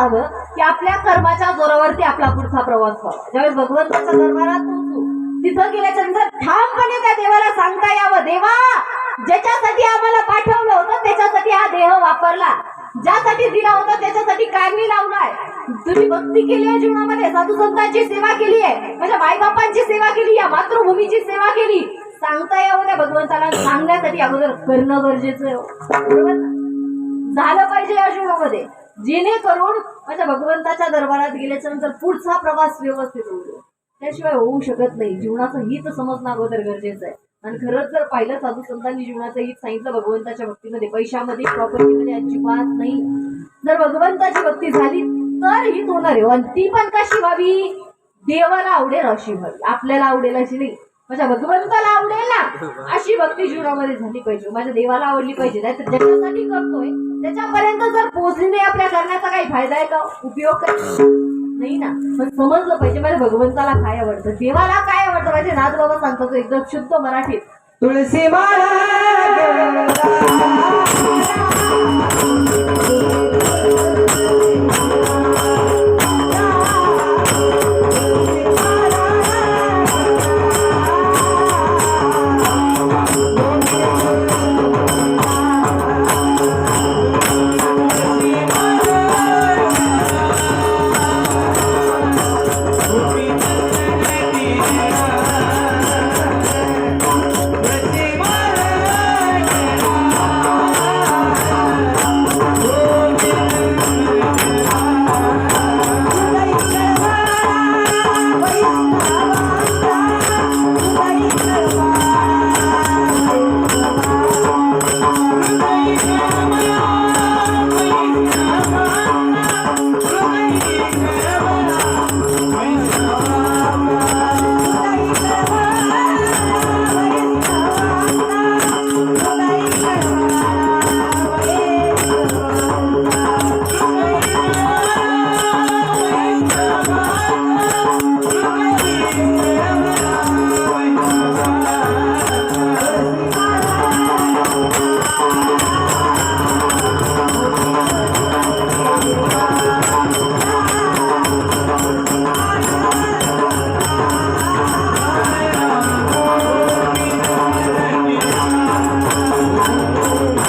असावं की आपल्या कर्माच्या जोरावरती आपला पुढचा प्रवास व्हावा. ज्यावेळेस भगवंताच्या दरबारात पोहोचू तिथं गेल्याच्यानंतर ठामपणे त्या देवाला सांगता यावं देवा ज्याच्यासाठी आम्हाला पाठवलं होतं त्याच्यासाठी हा देह वापरला. ज्यासाठी दिला होता त्याच्यासाठी कारणी लावलाय तुम्ही भक्ती केली आहे जीवनामध्ये साधू संतांची सेवा केली आहे माझ्या मायबापांची सेवा केली या मातृभूमीची सेवा केली. सांगता यावं त्या भगवंताला सांगण्यासाठी अगोदर करणं गरजेचं आहे हो. झालं पाहिजे या जीवनामध्ये. जेणेकरून माझ्या भगवंताच्या दरबारात गेल्याच्यानंतर पुढचा प्रवास व्यवस्थित होतो त्याशिवाय होऊ शकत नाही. जीवनाचं हित समजणं अगोदर गरजेचं आहे. आणि खरंच जर पाहिलं साधू संतांनी जीवनाचं हित सांगितलं भगवंताच्या भक्तीमध्ये पैशामध्ये प्रॉपर्टीमध्ये अजिबात नाही. जर भगवंताची भक्ती झाली तर हित होणार आहे. आणि ती पण कशी व्हावी? देवाला आवडेल अशी व्हावी. आपल्याला आवडेल अशी नाही. माझ्या भगवंताला आवडेल ना. अशी भक्ती जीवनामध्ये झाली पाहिजे. माझ्या देवाला आवडली पाहिजे. नाही तर ज्याच्यासाठी करतोय त्याच्यापर्यंत जर पोहोचली नाही आपल्या करण्याचा काही फायदा आहे का? उपयोग नाही ना. पण समजलं पाहिजे माझ्या भगवंताला काय आवडतं. देवाला काय आवडतं? माझे नाथ बाबा सांगतो एकदम शुद्ध मराठीत. तुळशी Oh, my God.